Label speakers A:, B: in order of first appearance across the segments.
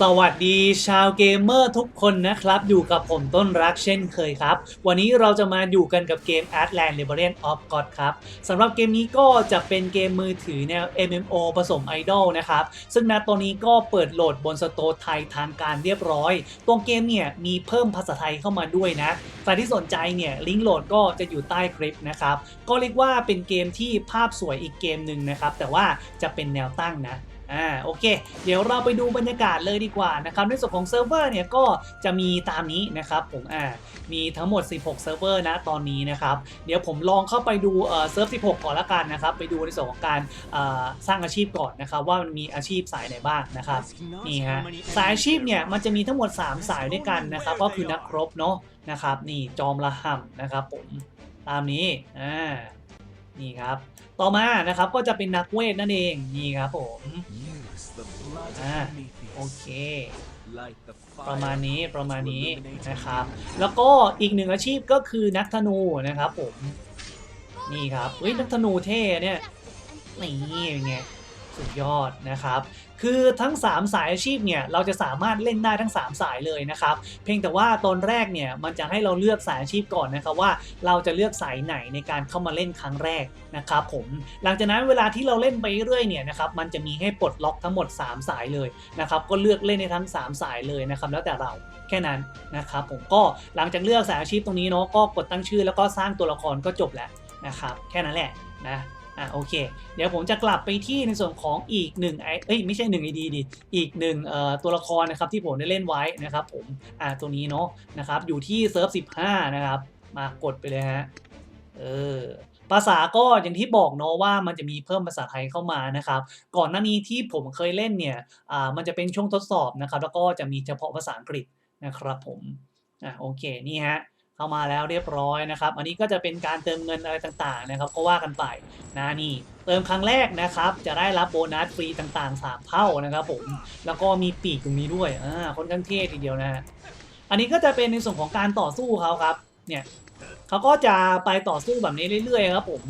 A: สวัสดีชาวเกมเมอร์ทุกคนนะครับ อยู่กับผมต้นรักเช่นเคยครับ วันนี้เราจะมาอยู่กันกับเกม Atlant Rebellion of God ครับสำหรับเกมนี้ก็จะเป็นเกมมือถือแนว MMO ผสมไอดอลนะครับ ซึ่งณตอนนี้ก็เปิดโหลดบนสโตร์ไทยทางการเรียบร้อย ตัวเกมเนี่ยมีเพิ่มภาษาไทยเข้ามาด้วยนะใครที่สนใจเนี่ยลิงก์โหลดก็จะอยู่ใต้คลิปนะครับก็เรียกว่าเป็นเกมที่ภาพสวยอีกเกมหนึ่งนะครับแต่ว่าจะเป็นแนวตั้งนะ อ่าโอเค เดี๋ยวเราไปดูบรรยากาศเลยดีกว่านะครับในส่วนของเซิร์ฟเวอร์เนี่ยก็จะมีตามนี้นะครับผมอ่ามีทั้งหมด 16 เซิร์ฟเวอร์นะตอนนี้นะครับเดี๋ยวผมลองเข้าไปดูเอ่อเซิร์ฟ 16 ก่อนละกันนะครับไปดูในส่วนของการอ่าสร้างอาชีพก่อนนะครับว่ามันมีอาชีพสายไหนบ้างนะครับนี่ฮะสายอาชีพเนี่ยมันจะมีทั้งหมด 3 สายด้วยกันนะครับก็คือนักรบเนาะนะครับนี่จอมระห่ำนะครับผมตามนี้อ่า นี่ครับ ต่อมานะครับก็จะเป็นนักเวทนั่นเองนี่ครับผม
B: อ่า
A: โอเค
B: ป
A: ระ
B: มาณนี้
A: ประมาณนี้
B: นะครั
A: บบแล้วก็อีกหนึ่งอาชีพก็คือนักธนูนะครับผมนี่ครับเฮ้ยนักธนูเท่เนี่ยนี่เป็นไง สุดยอดนะครับ คือทั้ง 3 สายอาชีพเนี่ยเราจะสามารถเล่นได้ทั้ง 3 สายเลยนะครับ เพียงแต่ว่าตอนแรกเนี่ยมันจะให้เราเลือกสายอาชีพก่อนนะครับว่าเราจะเลือกสายไหนในการเข้ามาเล่นครั้งแรกนะครับผมหลังจากนั้นเวลาที่เราเล่นไปเรื่อยเนี่ยนะครับมันจะมีให้ปลดล็อกทั้งหมด 3 สายเลยนะครับก็เลือกเล่นในทั้ง 3 สายเลยนะครับแล้วแต่เราแค่นั้นนะครับผมก็หลังจากเลือกสายอาชีพตรงนี้เนาะก็กดตั้งชื่อแล้วก็สร้างตัวละครก็จบแล้วนะครับแค่นั้นแหละนะ อะโอเค เดี๋ยวผมจะกลับไปที่ในส่วนของอีกหนึ่งไอเอ้ยไม่ใช่หนึ่งไอดีดิอีกหนึ่งเอ่อตัวละครนะครับที่ผมได้เล่นไว้นะครับผมอ่าตัวนี้เนาะนะครับอยู่ที่เซิร์ฟ15นะครับมากดไปเลยฮะเออภาษาก็อย่างที่บอกเนาะว่ามันจะมีเพิ่มภาษาไทยเข้ามานะครับ ก่อนหน้านี้ที่ผมเคยเล่นเนี่ยอ่ามันจะเป็นช่วงทดสอบนะครับ แล้วก็จะมีเฉพาะภาษาอังกฤษนะครับผมอะโอเคนี่ฮะ เข้ามาแล้วเรียบร้อยนะครับ อันนี้ก็จะเป็นการเติมเงินอะไรต่างๆนะครับ ก็ว่ากันไปนะนี่ เติมครั้งแรกนะครับ จะได้รับโบนัสฟรีต่างๆ 3 เท่านะครับผม แล้วก็มีปีกตรงนี้ด้วย อ่า ค่อนข้างเท่ทีเดียวนะฮะ อันนี้ก็จะเป็นในส่วนของการต่อสู้เขาครับ เนี่ยเขาก็จะไปต่อสู้แบบนี้เรื่อยๆครับผม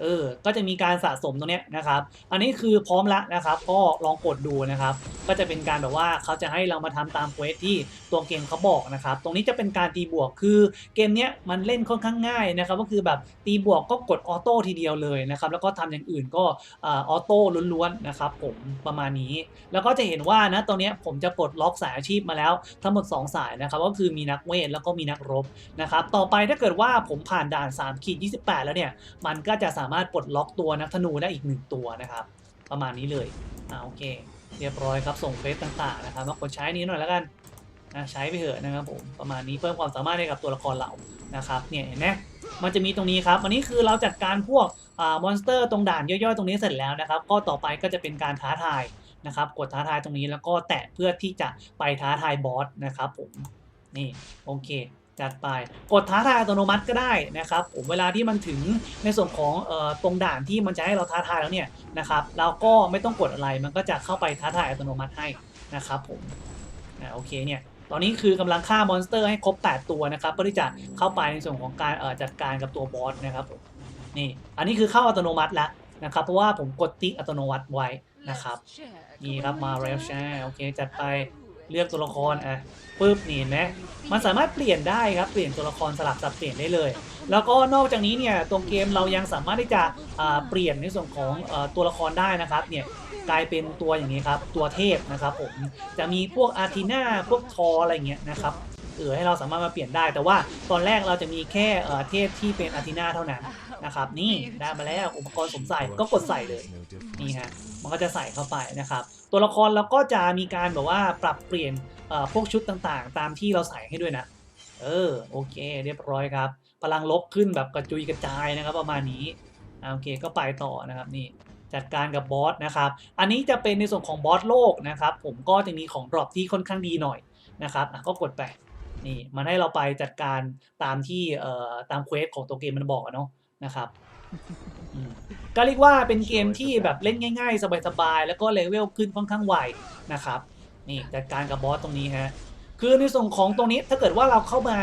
A: เออ ก็จะมีการสะสมตรงเนี้ยนะครับ อันนี้คือพร้อมละนะครับ ก็ลองกดดูนะครับ ก็จะเป็นการแบบว่าเขาจะให้เรามาทำตามเควสที่ตัวเกมเขาบอกนะครับ ตรงนี้จะเป็นการตีบวก คือเกมเนี้ยมันเล่นค่อนข้างง่ายนะครับ ก็คือแบบตีบวกก็กดออโต้ทีเดียวเลยนะครับ แล้วก็ทำอย่างอื่นก็ออโต้ล้วนๆนะครับผมประมาณนี้ แล้วก็จะเห็นว่านะตอนนี้ผมจะปลดล็อกสายอาชีพมาแล้วทั้งหมด 2 สายนะครับ ก็คือมีนักเวทแล้วก็มีนักรบนะครับ ต่อไปถ้าเกิดว่าผมผ่านด่าน3ขีด28 แล้วเนี่ย มันก็จะสาามารถปลดล็อกตัวนักธนูได้อีกหนึ่งตัวนะครับ ประมาณนี้เลยอ่าโอเค เรียบร้อยครับส่งเฟซต่างๆนะครับมากดใช้นี้หน่อยแล้วกันนะใช้ไปเถอะนะครับผมประมาณนี้เพิ่มความสามารถให้กับตัวละครเรานะครับเนี่ยเห็นไหมมันจะมีตรงนี้ครับอันนี้คือเราจัดการพวกอ่ามอนสเตอร์ตรงด่านย่อยๆ ตรงนี้เสร็จแล้วนะครับ ก็ต่อไปก็จะเป็นการท้าทายนะครับกดท้าทายตรงนี้แล้วก็แตะเพื่อที่จะไปท้าทายบอสนะครับผมนี่โอเค จัดไปกดท้าทายอัตโนมัติก็ได้นะครับผมเวลาที่มันถึงในส่วนของเอ่อตรงด่านที่มันจะให้เราท้าทายแล้วเนี่ยนะครับเราก็ไม่ต้องกดอะไรมันก็จะเข้าไปท้าทายอัตโนมัติให้นะครับผมอ่าโอเคเนี่ยตอนนี้คือกำลังฆ่ามอนสเตอร์ให้ครบ 8 ตัวนะครับเพื่อที่จะเข้าไปในส่วนของการเอ่อจัดการกับตัวบอสนะครับผมนี่อันนี้คือเข้าอัตโนมัติแล้วนะครับเพราะว่าผมกดติ๊กอัตโนมัติไว้นะครับนี่ครับมาเรลแชร์โอเคจัดไป เลือกตัวละครอะปึ๊บนี่เห็นไหมมันสามารถเปลี่ยนได้ครับ เปลี่ยนตัวละครสลับสับเปลี่ยนได้เลย แล้วก็นอกจากนี้เนี่ยตรงเกมเรายังสามารถที่จะเปลี่ยนในส่วนของอตัวละครได้นะครับเนี่ยกลายเป็นตัวอย่างนี้ครับ ตัวเทพนะครับผมจะมีพวกอาร์ทีนาพวกทออะไรเงี้ยนะครับเออให้เราสามารถมาเปลี่ยนได้ แต่ว่าตอนแรกเราจะมีแค่เทพที่เป็นอาร์ทีนาเท่านั้นนะครับนี่ได้มาแล้วอุปกรณ์สมใส่ก็กดใส่เลยนี่ฮะมันก็จะใส่เข้าไปนะครับ ตัวละครเราก็จะมีการแบบว่าปรับเปลี่ยนพวกชุดต่างๆ ตามที่เราใส่ให้ด้วยนะ เออโอเค เรียบร้อยครับ พลังลบขึ้นแบบกระจุยกระจายนะครับ ประมาณนี้โอเคก็ไปต่อนะครับนี่จัดการกับบอสนะครับ อันนี้จะเป็นในส่วนของบอสโลกนะครับ ผมก็จะมีของดรอปที่ค่อนข้างดีหน่อยนะครับก็กดไปนี่มันให้เราไปจัดการตามที่เอ่อตามเควสของตัวเกมมันบอกอะเนาะนะครับ ก็เรียกว่าเป็นเกมที่แบบเล่นง่าย ๆ สบายๆ แล้วก็เลเวลขึ้นค่อนข้างไวนะครับ นี่จัดการกับบอสตรงนี้ฮะ คือในส่วนของตรงนี้ถ้าเกิดว่าเราเข้ามา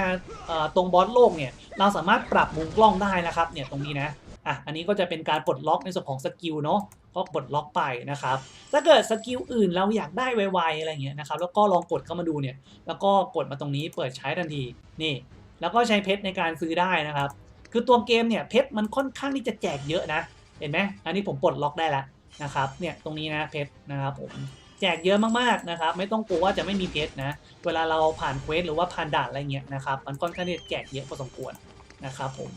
A: เอ่อตรงบอสโลกเนี่ย เราสามารถปรับมุมกล้องได้นะครับ เนี่ยตรงนี้นะ อะ อันนี้ก็จะเป็นการปลดล็อกในส่วนของสกิลเนาะก็กดล็อกไปนะครับ ถ้าเกิดสกิลอื่นเราอยากได้ไวๆอะไรเงี้ยนะครับ แล้วก็ลองกดเข้ามาดูเนี่ย แล้วก็กดมาตรงนี้เปิดใช้ทันที นี่ แล้วก็ใช้เพชรในการซื้อได้นะครับ คือตัวเกมเนี่ยเพชรมันค่อนข้างที่จะแจกเยอะนะ เห็นไหมอันนี้ผมปลดล็อกได้แล้วนะครับ เนี่ยตรงนี้นะเพชรนะครับผมแจกเยอะมากๆนะครับ ไม่ต้องกลัวว่าจะไม่มีเพชรนะ เวลาเราผ่านเควสหรือว่าผ่านด่านอะไรเงี้ยนะครับ มันค่อนข้างที่จะแจกเยอะพอสมควรนะครับผม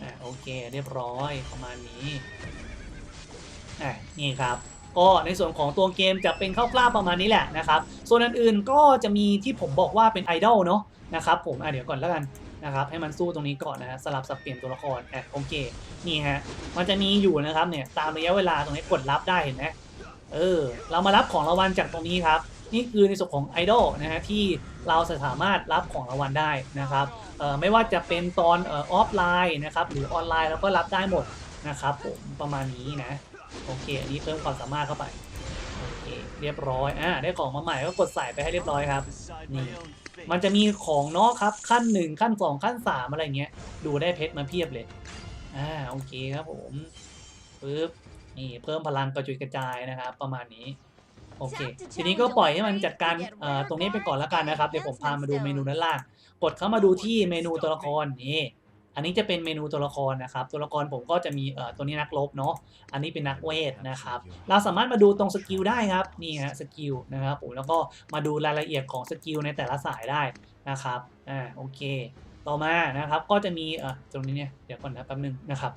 A: อ่าโอเคเรียบร้อยประมาณนี้อะนี่ครับก็ในส่วนของตัวเกมจะเป็นคร่าวๆประมาณนี้แหละนะครับ ส่วนอื่นๆก็จะมีที่ผมบอกว่าเป็นไอดอลเนาะนะครับผมอะเดี๋ยวก่อนแล้วกัน นะครับให้มันสู้ตรงนี้ก่อนนะฮะสลับสับเปลี่ยนตัวละครอะโอเคนี่ฮะมันจะมีอยู่นะครับเนี่ยตามระยะเวลาตรงนี้กดรับได้เห็นไหมเออเรามารับของรางวัลจากตรงนี้ครับนี่คือในส่วนของไอดอลนะฮะที่เราสามารถรับของรางวัลได้นะครับเอ่อไม่ว่าจะเป็นตอนเออออฟไลน์นะครับหรือออนไลน์เราก็รับได้หมดนะครับผมประมาณนี้นะโอเคอันนี้เพิ่มความสามารถเข้าไปโอเคเรียบร้อยอ่าได้ของมาใหม่ก็กดใส่ไปให้เรียบร้อยครับ
B: Decide
A: Nè.
B: my own fate.
A: มันจะมีของเนาะครับ ขั้น1ขั้น2ขั้น3อะไรเงี้ย ดูได้เพชรมาเพียบเลย อ่าโอเคครับผมปึ๊บนี่เพิ่มพลังกระจุยกระจายนะครับ ประมาณนี้ โอเค ทีนี้ก็ปล่อยให้มันจัดการเอ่อตรงนี้ไปก่อนแล้วกันนะครับ เดี๋ยวผมพามาดูเมนูด้านล่าง กดเข้ามาดูที่เมนูตัวละครนี่ อันนี้จะเป็นเมนูตัวละครนะครับ ตัวละครผมก็จะมีเอ่อตัวนี้นักรบเนาะ อันนี้เป็นนักเวทนะครับ เราสามารถมาดูตรงสกิลได้ครับ นี่ฮะสกิลนะครับผมแล้วก็มาดูรายละเอียดของสกิลในแต่ละสายได้นะครับ อ่าโอเค ต่อมานะครับก็จะมีเอ่อตรงนี้เนี่ยเดี๋ยวก่อนนะแป๊บนึงนะครับ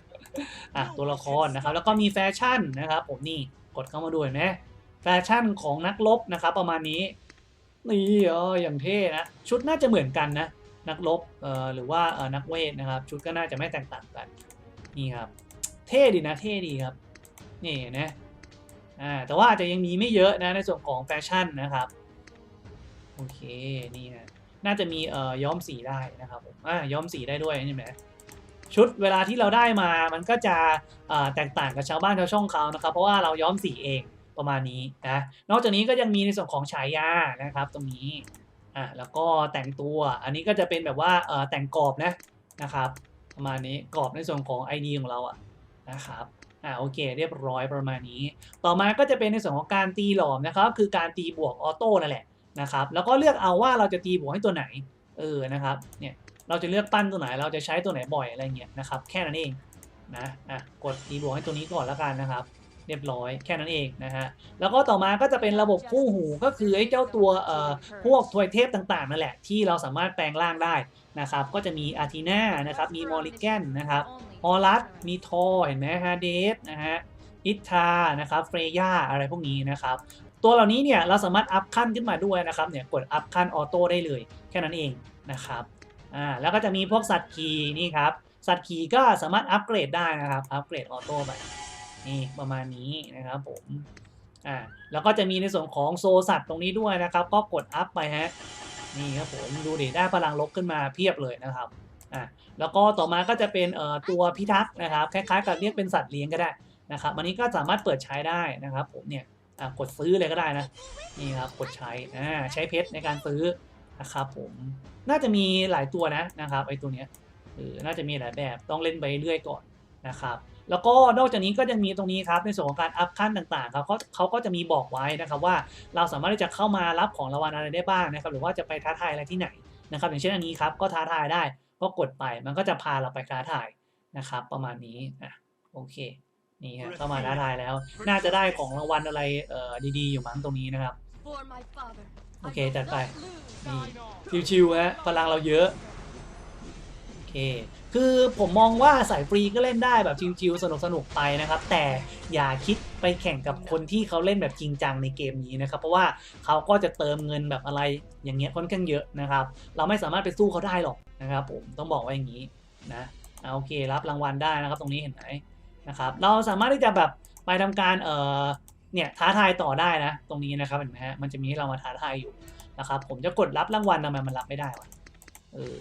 A: อะตัวละครนะครับ แล้วก็มีแฟชั่นนะครับผมนี่กดเข้ามาดูเห็นไหมแฟชั่นของนักรบนะครับ ประมาณนี้นี่เอออย่างเท่นะชุดน่าจะเหมือนกันนะ นักรบหรือว่านักเวทนะครับ ชุดก็น่าจะไม่แตกต่างกันนี่ครับ เท่ดีนะเท่ดีครับนี่นะอ่าแต่ว่าอาจจะยังมีไม่เยอะนะในส่วนของแฟชั่นนะครับโอเคนี่นะน่าจะมีเอ่อย้อมสีได้นะครับผมอ่าย้อมสีได้ด้วยใช่ไหมชุดเวลาที่เราได้มามันก็จะแตกต่างกับชาวบ้านชาวช่องเขานะครับ เพราะว่าเราย้อมสีเองประมาณนี้นะนอกจากนี้ก็ยังมีในส่วนของฉายานะครับ ตรงนี้ อะแล้วก็แต่งตัวอันนี้ก็จะเป็นแบบว่าเออแต่งกรอบนะนะครับ ประมาณนี้กรอบในส่วนของ ID ของเราอะนะครับอ่าโอเค เรียบร้อยประมาณนี้ ต่อมาก็จะเป็นในส่วนของการตีหลอมนะครับ คือการตีบวกออโต้นั่นแหละนะครับ แล้วก็เลือกเอาว่าเราจะตีบวกให้ตัวไหนเออนะครับเนี่ยเราจะเลือกปั้นตัวไหน เราจะใช้ตัวไหนบ่อยอะไรเงี้ยนะครับ แค่นั้นเองนะอะกดตีบวกให้ตัวนี้ก่อนแล้วกันนะครับ รียบร้อยแค่นั้นเองนะฮะแล้วก็ต่อมาก็จะเป็นระบบคู่หูก็คือไอ้เจ้าตัวเอ่อพวกทวยเทพต่างๆนั่นแหละที่เราสามารถแปลงร่างได้นะครับก็จะมีอาทีนานะครับมีมอริแกนนะครับฮอลัสมีทอเห็นไหมฮะเดฟนะฮะอิทานะครับเฟรย่าอะไรพวกนี้นะครับตัวเหล่านี้เนี่ยเราสามารถอัพขั้นขึ้นมาด้วยนะครับเนี่ยกดอัพขั้นออโต้ได้เลยแค่นั้นเองนะครับอ่าแล้วก็จะมีพวกสัตว์ขี่นี่ครับสัตว์ขี่ก็สามารถอัปเกรดได้นะครับอัปเกรดออโต้ไป นี่ประมาณนี้นะครับผมอ่าแล้วก็จะมีในส่วนของโซสัตว์ตรงนี้ด้วยนะครับ ก็กดอัพไปฮะนี่ครับผมดูดิได้พลังลบขึ้นมาเพียบเลยนะครับอะแล้วก็ต่อมาก็จะเป็นเอ่อตัวพิทักษ์นะครับคล้ายๆกับเรียกเป็นสัตว์เลี้ยงก็ได้นะครับอันนี้ก็สามารถเปิดใช้ได้นะครับผมเนี่ยอะกดซื้อเลยก็ได้นะนี่ครับกดใช้อ่าใช้เพชรในการซื้อนะครับผมน่าจะมีหลายตัวนะนะครับไอ้ตัวเนี้ยเออน่าจะมีหลายแบบต้องเล่นไปเรื่อยก่อนนะครับ แล้วก็นอกจากนี้ก็จะมีตรงนี้ครับในส่วนของการอัพขั้นต่างๆครับเขาเขาก็จะมีบอกไว้นะครับว่าเราสามารถที่จะเข้ามารับของรางวัลอะไรได้บ้างนะครับหรือว่าจะไปท้าทายอะไรที่ไหนนะครับอย่างเช่นอันนี้ครับก็ท้าทายได้ก็กดไปมันก็จะพาเราไปท้าทายนะครับประมาณนี้อะโอเคนี่ฮะเข้ามาท้าทายแล้ว น่าจะได้ของรางวัลอะไรเอ่อดีๆ อยู่มั้งตรงนี้นะครับ
C: โอเคจัดไป
A: นี่ชิวๆฮะพลังเราเยอะโอ เค คือผมมองว่าสายฟรีก็เล่นได้แบบชิวๆสนุกๆไปนะครับ แต่อย่าคิดไปแข่งกับคนที่เขาเล่นแบบจริงจังในเกมนี้นะครับ เพราะว่าเขาก็จะเติมเงินแบบอะไรอย่างเงี้ยค่อนข้างเยอะนะครับ เราไม่สามารถไปสู้เขาได้หรอกนะครับผมต้องบอกว่าอย่างนี้นะอ่าโอเครับรางวัลได้นะครับ ตรงนี้เห็นไหมนะครับเราสามารถที่จะแบบไปทำการเอ่อเนี่ยท้าทายต่อได้นะตรงนี้นะครับเห็นไหมฮะมันจะมีให้เรามาท้าทายอยู่นะครับผมจะกดรับรางวัลทำไมมันรับไม่ได้วะเออ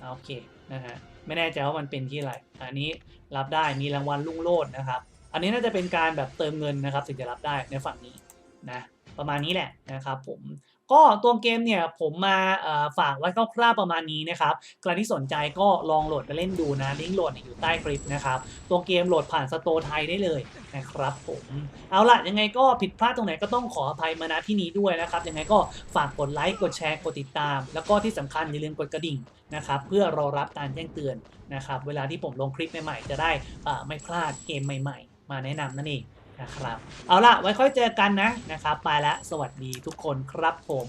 A: อ่าโอเค นะฮะไม่แน่ใจว่ามันเป็นที่อะไร อันนี้รับได้มีรางวัลลุ่งโลดนะครับ อันนี้น่าจะเป็นการแบบเติมเงินนะครับถึงจะรับได้ในฝั่งนี้นะประมาณนี้แหละนะครับผม ก็ตัวเกมเนี่ยผมมาฝากไว้คร่าวๆประมาณนี้นะครับใครที่สนใจก็ลองโหลดไปเล่นดูนะลิงก์โหลดอยู่ใต้คลิปนะครับตัวเกมโหลดผ่านสโตร์ไทยได้เลยนะครับผมเอาล่ะยังไงก็ผิดพลาดตรงไหนก็ต้องขออภัยมาณที่นี้ด้วยนะครับยังไงก็ฝากกดไลค์กดแชร์กดติดตาม แล้วก็ที่สำคัญอย่าลืมกดกระดิ่งนะครับเพื่อรอรับการแจ้งเตือนนะครับเวลาที่ผมลงคลิปใหม่ๆจะได้ไม่พลาดเกมใหม่ ๆ มาแนะนำนั่นเอง นะครับ เอาล่ะ ไว้ค่อยเจอกันนะนะครับ ไปแล้ว สวัสดีทุกคนครับผม